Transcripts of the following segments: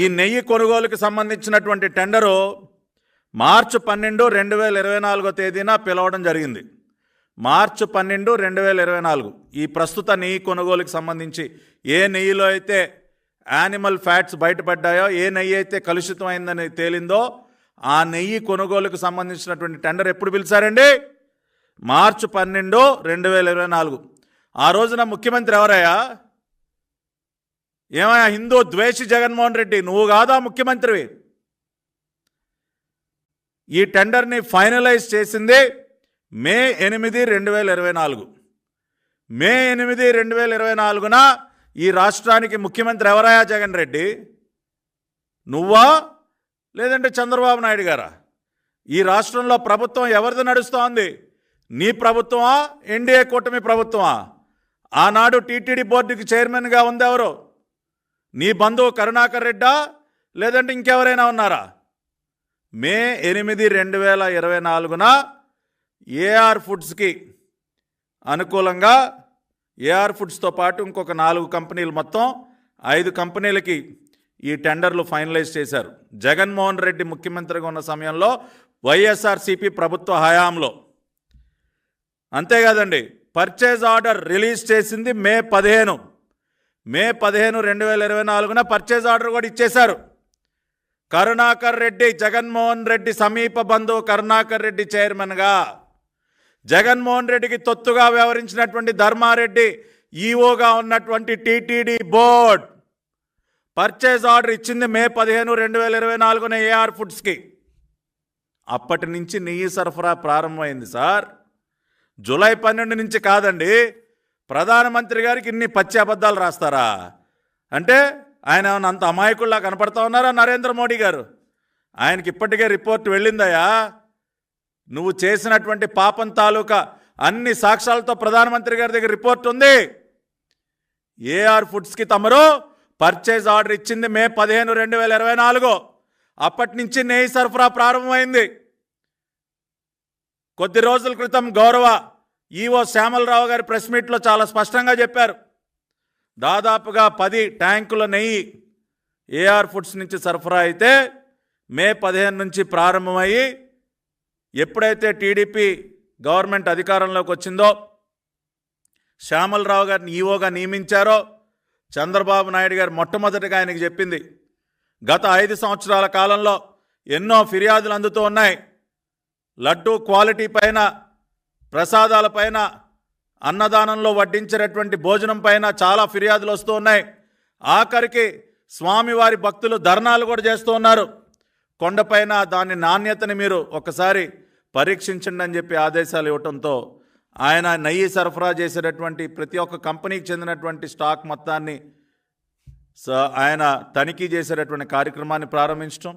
ఈ నెయ్యి కొనుగోలుకు సంబంధించినటువంటి టెండరు మార్చి పన్నెండు రెండు వేల ఇరవై నాలుగో తేదీన పిలవడం జరిగింది. మార్చి పన్నెండు రెండు వేల ఇరవై నాలుగు. ఈ ప్రస్తుత నెయ్యి కొనుగోలుకు సంబంధించి ఏ నెయ్యిలో అయితే యానిమల్ ఫ్యాట్స్ బయటపడ్డాయో ఏ నెయ్యి అయితే కలుషితమైందని తేలిందో ఆ నెయ్యి కొనుగోలుకు సంబంధించినటువంటి టెండర్ ఎప్పుడు పిలిచారండి? మార్చి పన్నెండు రెండు వేల ఇరవై నాలుగు. ఆ రోజున ముఖ్యమంత్రి ఎవరయ్యా? ఏమయ్యా హిందూ ద్వేషి జగన్మోహన్ రెడ్డి నువ్వు కాదా ముఖ్యమంత్రివి? ఈ టెండర్ని ఫైనలైజ్ చేసింది మే ఎనిమిది రెండు వేల ఇరవై నాలుగు. మే ఎనిమిది రెండు వేల ఇరవై నాలుగున ఈ రాష్ట్రానికి ముఖ్యమంత్రి ఎవరయ్యా జగన్ రెడ్డి? నువ్వా? లేదంటే చంద్రబాబు నాయుడు గారా? ఈ రాష్ట్రంలో ప్రభుత్వం ఎవరిది నడుస్తోంది? నీ ప్రభుత్వమా? ఎన్డీఏ కూటమి ప్రభుత్వమా? ఆనాడు టీటీడీ బోర్డుకి చైర్మన్గా ఉంది ఎవరు నీ బంధువు కరుణాకర్ రెడ్డా లేదంటే ఇంకెవరైనా ఉన్నారా? మే ఎనిమిది రెండు వేల ఇరవై నాలుగున ఏఆర్ ఫుడ్స్కి అనుకూలంగా ఏఆర్ ఫుడ్స్తో పాటు ఇంకొక నాలుగు కంపెనీలు మొత్తం ఐదు కంపెనీలకి ఈ టెండర్లు ఫైనలైజ్ చేశారు. జగన్మోహన్ రెడ్డి ముఖ్యమంత్రిగా ఉన్న సమయంలో వైఎస్ఆర్సిపి ప్రభుత్వ హయాంలో. అంతేకాదండి పర్చేజ్ ఆర్డర్ రిలీజ్ చేసింది మే పదిహేను. మే పదిహేను రెండు వేల ఇరవై నాలుగున పర్చేజ్ ఆర్డర్ కూడా ఇచ్చేశారు. కరుణాకర్ రెడ్డి జగన్మోహన్ రెడ్డి సమీప బంధువు కరుణాకర్ రెడ్డి చైర్మన్గా. జగన్మోహన్ రెడ్డికి తొత్తుగా వ్యవహరించినటువంటి ధర్మారెడ్డి ఈఓగా ఉన్నటువంటి టీటీడీ బోర్డ్ పర్చేజ్ ఆర్డర్ ఇచ్చింది మే పదిహేను రెండు వేల ఇరవై నాలుగున ఏఆర్ ఫుడ్స్కి అప్పటి నుంచి నెయ్యి సరఫరా ప్రారంభమైంది సార్. జూలై పన్నెండు నుంచి కాదండి ప్రధానమంత్రి గారికి ఇన్ని పచ్చి అబద్ధాలు రాస్తారా? అంటే ఆయన అంత అమాయకుల్లా కనపడతా ఉన్నారా నరేంద్ర మోడీ గారు? ఆయనకి ఇప్పటికే రిపోర్ట్ వెళ్ళిందయ్యా. నువ్వు చేసినటువంటి పాపం తాలూకా అన్ని సాక్ష్యాలతో ప్రధానమంత్రి గారి దగ్గర రిపోర్ట్ ఉంది. ఏఆర్ ఫుడ్స్కి తమరు పర్చేజ్ ఆర్డర్ ఇచ్చింది మే పదిహేను రెండు వేల ఇరవై నాలుగు. అప్పటి నుంచి నెయ్యి సరఫరా ప్రారంభమైంది. కొద్ది రోజుల క్రితం గౌరవ ఈఓ శ్యామలరావు గారి ప్రెస్ మీట్లో చాలా స్పష్టంగా చెప్పారు. దాదాపుగా పది ట్యాంకుల నెయ్యి ఏఆర్ ఫుడ్స్ నుంచి సరఫరా అయితే మే పదిహేను నుంచి ప్రారంభమయ్యి ఎప్పుడైతే టీడీపీ గవర్నమెంట్ అధికారంలోకి వచ్చిందో శ్యామలరావు గారిని ఈఓగా నియమించారో చంద్రబాబు నాయుడు గారు మొట్టమొదటిగా ఆయనకు చెప్పింది గత ఐదు సంవత్సరాల కాలంలో ఎన్నో ఫిర్యాదులు అందుతూ ఉన్నాయి. లడ్డూ క్వాలిటీ పైన ప్రసాదాల పైన అన్నదానంలో వడ్డించేటటువంటి భోజనం పైన చాలా ఫిర్యాదులు వస్తూ ఉన్నాయి. ఆఖరికి స్వామివారి భక్తులు ధర్నాలు కూడా చేస్తూ ఉన్నారు. కొండపైన దాని నాణ్యతని మీరు ఒకసారి పరీక్షించండి అని చెప్పి ఆదేశాలు ఇవ్వటంతో ఆయన నెయ్యి సరఫరా చేసేటటువంటి ప్రతి ఒక్క కంపెనీకి చెందినటువంటి స్టాక్ మొత్తాన్ని స- ఆయన తనిఖీ చేసేటటువంటి కార్యక్రమాన్ని ప్రారంభించడం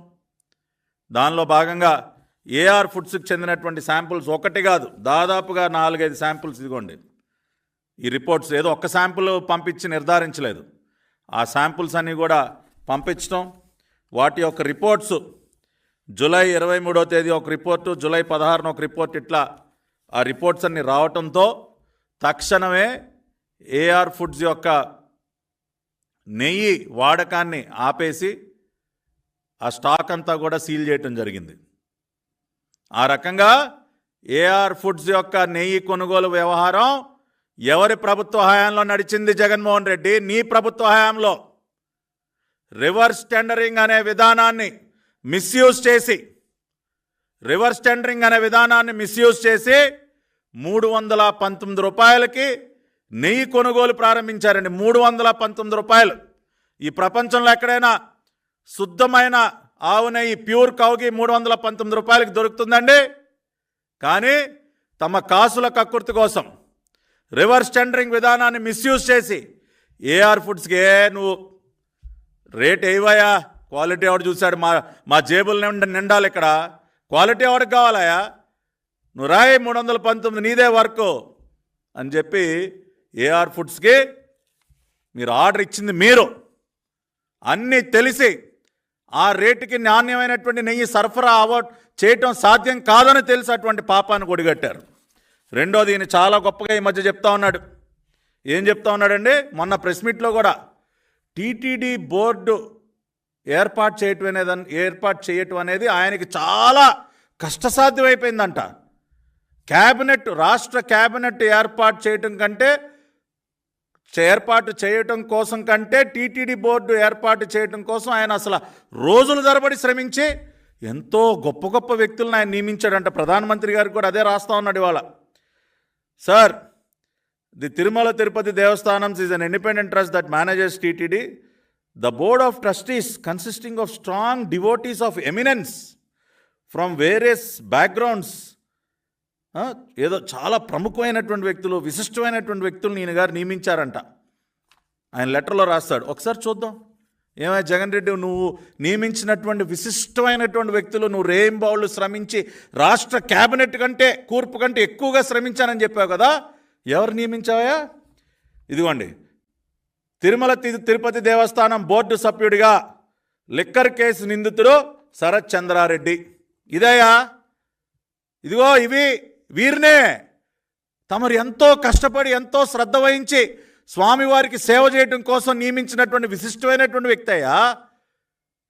దానిలో భాగంగా ఏఆర్ ఫుడ్స్కి చెందినటువంటి శాంపుల్స్ ఒకటి కాదు. దాదాపుగా నాలుగైదు శాంపుల్స్ ఇదిగోండి. ఈ రిపోర్ట్స్ ఏదో ఒక్క శాంపుల్ పంపించి నిర్ధారించలేదు. ఆ శాంపుల్స్ అన్నీ కూడా పంపించడం వాటి యొక్క రిపోర్ట్స్ జూలై ఇరవై మూడో తేదీ ఒక రిపోర్టు జూలై పదహారున ఒక రిపోర్ట్ ఇట్లా ఆ రిపోర్ట్స్ అన్ని రావటంతో తక్షణమే ఏఆర్ ఫుడ్స్ యొక్క నెయ్యి వాడకాన్ని ఆపేసి ఆ స్టాక్ అంతా కూడా సీల్ చేయటం జరిగింది. ఆ రకంగా ఏఆర్ ఫుడ్స్ యొక్క నెయ్యి కొనుగోలు వ్యవహారం ఎవరి ప్రభుత్వ హయాంలో నడిచింది జగన్మోహన్ రెడ్డి? నీ ప్రభుత్వ హయాంలో. రివర్స్ టెండరింగ్ అనే విధానాన్ని మిస్యూజ్ చేసి రివర్స్ టెండరింగ్ అనే విధానాన్ని మిస్యూజ్ చేసి మూడు వందల పంతొమ్మిది రూపాయలకి నెయ్యి కొనుగోలు ప్రారంభించారండి. మూడు వందల పంతొమ్మిది రూపాయలు. ఈ ప్రపంచంలో ఎక్కడైనా శుద్ధమైన ఆవు నెయ్యి ప్యూర్ కౌకి మూడు వందల పంతొమ్మిది రూపాయలకి దొరుకుతుందండి. కానీ తమ కాసుల కక్కుర్తి కోసం రివర్స్ టెండరింగ్ విధానాన్ని మిస్యూజ్ చేసి ఏఆర్ ఫుడ్స్కి ఏ నువ్వు రేట్ ఏవయ్యా క్వాలిటీ ఎవడు చూశాడు? మా మా జేబుల నిండా నిండాలి ఇక్కడ. క్వాలిటీ ఎవరికి కావాలయా నువ్వు రాయి మూడు వందల పంతొమ్మిది నీదే వర్క్ అని చెప్పి ఏఆర్ ఫుడ్స్కి మీరు ఆర్డర్ ఇచ్చింది మీరు. అన్నీ తెలిసి ఆ రేటుకి నాణ్యమైనటువంటి నెయ్యి సరఫరా అవ చేయటం సాధ్యం కాదని తెలిసి అటువంటి పాపాన్ని ఒడిగట్టారు రెండోది ఈయన చాలా గొప్పగా ఈ మధ్య చెప్తా ఉన్నాడు. ఏం చెప్తా ఉన్నాడండి? మొన్న ప్రెస్ మీట్లో కూడా టీటీడీ బోర్డు ఏర్పాటు చేయటం అనేది ఏర్పాటు చేయటం అనేది ఆయనకి చాలా కష్టసాధ్యమైపోయిందంట. క్యాబినెట్ రాష్ట్ర క్యాబినెట్ ఏర్పాటు చేయటం కంటే ఏర్పాటు చేయటం కోసం కంటే టీటీడీ బోర్డు ఏర్పాటు చేయటం కోసం ఆయన అసలు రోజులు తరబడి శ్రమించి ఎంతో గొప్ప గొప్ప వ్యక్తులను ఆయన నియమించాడంట. ప్రధానమంత్రి గారికి కూడా అదే రాస్తా ఉన్నాడు ఇవాళ. Sir the Tirumala Tirupati Devasthanam is an independent trust that manages TTD the board of trustees consisting of strong devotees of eminence from various backgrounds ఏదో చాలా ప్రముఖమైనటువంటి వ్యక్తులు విశిష్టమైనటువంటి వ్యక్తులు ఈయన గారు నియమించారంట. ఆయన లెటర్లో రాస్తాడు. ఒకసారి చూద్దాం. ఏమై జగన్ రెడ్డి నువ్వు నియమించినటువంటి విశిష్టమైనటువంటి వ్యక్తులు నువ్వు రేయింబావులు శ్రమించి రాష్ట్ర క్యాబినెట్ కంటే కూర్పు కంటే ఎక్కువగా శ్రమించానని చెప్పావు కదా. ఎవరు నియమించావా ఇదిగోండి. తిరుమల తిరుపతి దేవస్థానం బోర్డు సభ్యుడిగా లిక్కర్ కేసు నిందితుడు శరత్ చంద్రారెడ్డి. ఇదయా ఇదిగో ఇవి వీరినే తమరు ఎంతో కష్టపడి ఎంతో శ్రద్ధ వహించి స్వామివారికి సేవ చేయడం కోసం నియమించినటువంటి విశిష్టమైనటువంటి వ్యక్తి అయ్యా.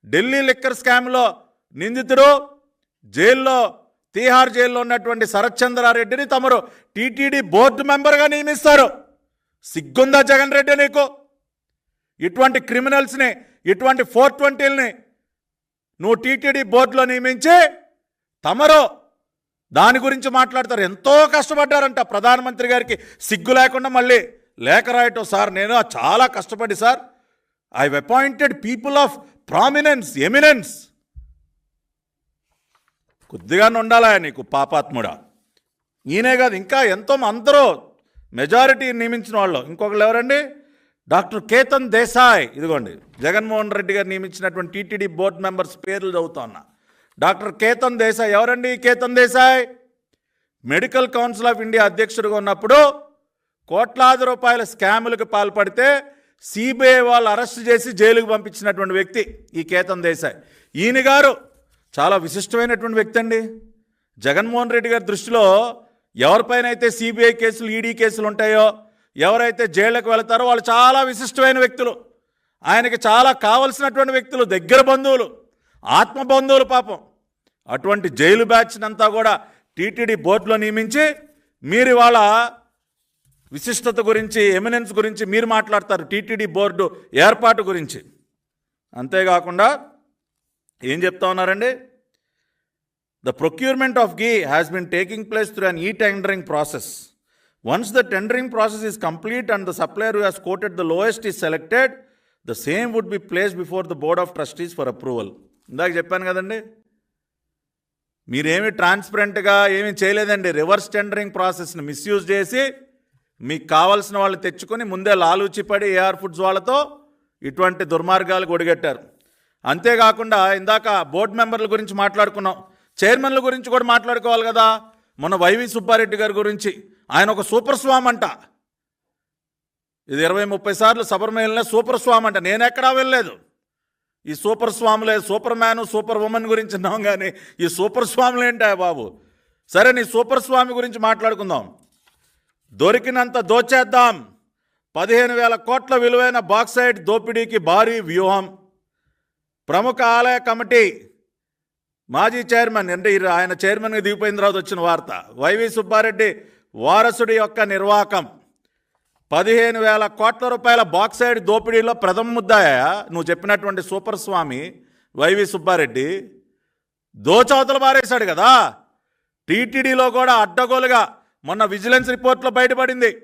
ఢిల్లీ లిక్కర్ స్కామ్లో నిందితుడు జైల్లో తీహార్ జైల్లో ఉన్నటువంటి శరత్చంద్రారెడ్డిని తమరు టీటీడీ బోర్డు మెంబర్గా నియమిస్తారు. సిగ్గుందా జగన్ రెడ్డి నీకు? ఇటువంటి క్రిమినల్స్ని ఇటువంటి ఫోర్ ట్వంటీలని నువ్వు టీటీడీ బోర్డులో నియమించి తమరు దాని గురించి మాట్లాడతారు. ఎంతో కష్టపడ్డారంట ప్రధానమంత్రి గారికి. సిగ్గు లేకుండా మళ్ళీ లేఖ రాయటం. సార్ నేను చాలా కష్టపడి sir. I appointed people of prominence eminence కొద్దిగానే ఉండాలా నీకు పాపాత్ముడా. ఈయనే కాదు ఇంకా ఎంతో అందరూ మెజారిటీ నియమించిన వాళ్ళు. ఇంకొకళ్ళు ఎవరండి? డాక్టర్ కేతన్ దేశాయ్. ఇదిగోండి జగన్మోహన్ రెడ్డి గారు నియమించినటువంటి టీటీడీ బోర్డు మెంబర్స్ పేర్లు చదువుతా ఉన్నా. డాక్టర్ కేతన్ దేశాయ్. ఎవరండి Ketan Desai? Medical council of India అధ్యక్షుడిగా ఉన్నప్పుడు కోట్లాది రూపాయల స్కాములకు పాల్పడితే సిబిఐ వాళ్ళు అరెస్ట్ చేసి జైలుకు పంపించినటువంటి వ్యక్తి ఈ కేతన్ దేశాయ్. ఈయన గారు చాలా విశిష్టమైనటువంటి వ్యక్తి అండి. జగన్మోహన్ రెడ్డి గారి దృష్టిలో ఎవరిపైన అయితే సిబిఐ కేసులు ఈడీ కేసులు ఉంటాయో ఎవరైతే జైళ్ళకు వెళతారో వాళ్ళు చాలా విశిష్టమైన వ్యక్తులు. ఆయనకి చాలా కావలసినటువంటి వ్యక్తులు దగ్గర బంధువులు. ఆత్మబంధువులు పాపం. అటువంటి జైలు బ్యాచ్నంతా కూడా టీటీడీ బోర్డులో నియమించి మీరు ఇవాళ విశిష్టత గురించి ఎమినెన్స్ గురించి మీరు మాట్లాడతారు టీటీడీ బోర్డు ఏర్పాటు గురించి. అంతేకాకుండా ఏం చెప్తా ఉన్నారండి? The procurement of ghee has been taking place through an e tendering process once the tendering process is complete and the supplier who has quoted the lowest is selected the same would be place before the board of trustees for approval ఇందాక చెప్పాను కదండి మీరేమి ట్రాన్స్పరెంట్గా ఏమీ చేయలేదండి. Reverse tendering ప్రాసెస్ని misuse చేసి మీకు కావాల్సిన వాళ్ళు తెచ్చుకొని ముందే లాలూచిపడి ఏఆర్ ఫుడ్స్ వాళ్ళతో ఇటువంటి దుర్మార్గాలు గొడిగట్టారు అంతేకాకుండా ఇందాక బోర్డు మెంబర్ల గురించి మాట్లాడుకున్నాం. చైర్మన్ల గురించి కూడా మాట్లాడుకోవాలి కదా. మొన్న వైవి సుబ్బారెడ్డి గారి గురించి. ఆయన ఒక సూపర్ స్వామ్ అంట. ఇది ఇరవై ముప్పై సార్లు సబర్మేలిన సూపర్ స్వామ్ అంట. నేను ఎక్కడా వెళ్ళలేదు. ఈ సూపర్ స్వాములే సూపర్ మ్యాన్ సూపర్ ఉమెన్ గురించి ఉన్నాం కానీ ఈ సూపర్ స్వాములు ఏంటా బాబు? సరే నీ సూపర్ స్వామి గురించి మాట్లాడుకుందాం. దొరికినంత దోచేద్దాం. పదిహేను వేల కోట్ల విలువైన బాక్సైడ్ దోపిడీకి భారీ వ్యూహం. ప్రముఖ ఆలయ కమిటీ మాజీ చైర్మన్ అంటే ఆయన చైర్మన్గా దిగిపోయిన తర్వాత వచ్చిన వార్త వైవి సుబ్బారెడ్డి వారసుడి యొక్క నిర్వాకం. పదిహేను వేల కోట్ల రూపాయల బాక్సైడ్ దోపిడీలో ప్రథమ ముద్దాయ? నువ్వు చెప్పినటువంటి super Swami Y V Subbareddy దోచవతలు పారేశాడు కదా? టీటీడీలో కూడా అడ్డగోలుగా మొన్న విజిలెన్స్ రిపోర్ట్లో బయటపడింది.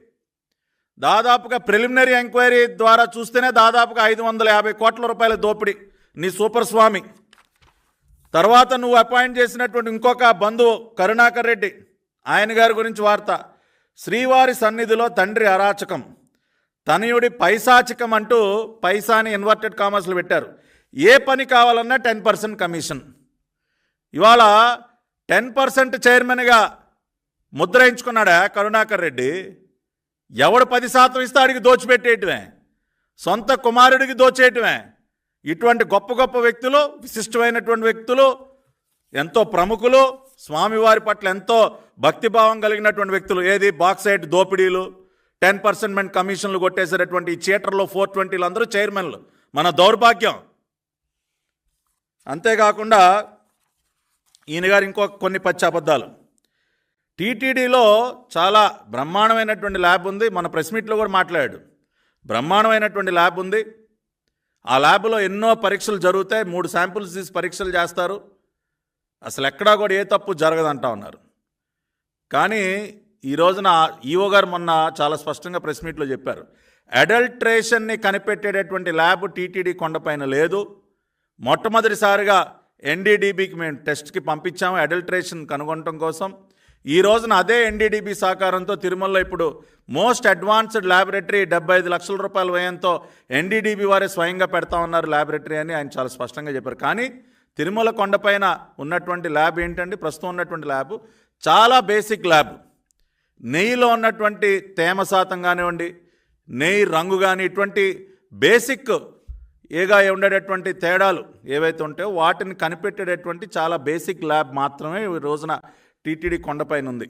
దాదాపుగా ప్రిలిమినరీ ఎంక్వైరీ ద్వారా చూస్తేనే దాదాపుగా ఐదు వందల యాభై కోట్ల రూపాయల దోపిడీ నీ సూపర్ స్వామి. తర్వాత నువ్వు అపాయింట్ చేసినటువంటి ఇంకొక బంధువు కరుణాకర్ రెడ్డి ఆయన గారి గురించి వార్త. శ్రీవారి సన్నిధిలో తండ్రి అరాచకం. తనయుడి పైశాచికం అంటూ పైసాని ఇన్వర్టెడ్ కామర్స్లు పెట్టారు. ఏ పని కావాలన్నా టెన్ పర్సెంట్ కమిషన్. ఇవాళ టెన్ పర్సెంట్ చైర్మన్గా ముద్రయించుకున్నాడా కరుణాకర్ రెడ్డి? ఎవడు పది శాతం ఇస్తే ఆడికి దోచిపెట్టేయటమే సొంత కుమారుడికి దోచేయటమే ఇటువంటి గొప్ప గొప్ప వ్యక్తులు విశిష్టమైనటువంటి వ్యక్తులు ఎంతో ప్రముఖులు స్వామివారి పట్ల ఎంతో భక్తిభావం కలిగినటువంటి వ్యక్తులు ఏది? బాక్సైట్ దోపిడీలు టెన్ పర్సెంట్ కమిషన్లు కొట్టేసేటటువంటి ఈ చీటర్లు ఫోర్ ట్వంటీలు అందరూ చైర్మన్లు. మన దౌర్భాగ్యం. అంతేకాకుండా ఈయన గారు ఇంకో కొన్ని పచ్చి అబద్ధాలు టీటీడీలో చాలా బ్రహ్మాండమైనటువంటి ల్యాబ్ ఉంది. మన ప్రెస్ మీట్లో కూడా మాట్లాడాడు. బ్రహ్మాండమైనటువంటి ల్యాబ్ ఉంది. ఆ ల్యాబ్లో ఎన్నో పరీక్షలు జరుగుతాయి. మూడు శాంపుల్స్ తీసి పరీక్షలు చేస్తారు. అసలు ఎక్కడా కూడా ఏ తప్పు జరగదంటా ఉన్నారు. కానీ ఈ రోజున ఈఓ గారు మొన్న చాలా స్పష్టంగా ప్రెస్ మీట్లో చెప్పారు. అడల్ట్రేషన్ని కనిపెట్టేటటువంటి ల్యాబ్ టీటీడీ కొండపైన లేదు. మొట్టమొదటిసారిగా ఎన్డీడీబీకి మేము టెస్ట్కి పంపించాము అడల్ట్రేషన్ కనుగొనటం కోసం. ఈ రోజున అదే ఎన్డీడీబీ సహకారంతో తిరుమలలో ఇప్పుడు మోస్ట్ అడ్వాన్స్డ్ ల్యాబొరేటరీ డెబ్బై ఐదు లక్షల రూపాయల వ్యయంతో ఎన్డీడీబీ వారే స్వయంగా పెడతా ఉన్నారు ల్యాబొరేటరీ అని ఆయన చాలా స్పష్టంగా చెప్పారు. కానీ తిరుమల కొండపైన ఉన్నటువంటి ల్యాబ్ ఏంటండి? ప్రస్తుతం ఉన్నటువంటి ల్యాబ్. చాలా బేసిక్ ల్యాబ్. నెయ్యిలో ఉన్నటువంటి తేమ శాతం కానివ్వండి నెయ్యి రంగు కానీ ఇటువంటి బేసిక్ ఏగా ఉండేటటువంటి తేడాలు ఏవైతే ఉంటాయో వాటిని కనిపెట్టేటటువంటి చాలా బేసిక్ ల్యాబ్ మాత్రమే ఈ రోజున టీటీడీ కొండపైన ఉంది.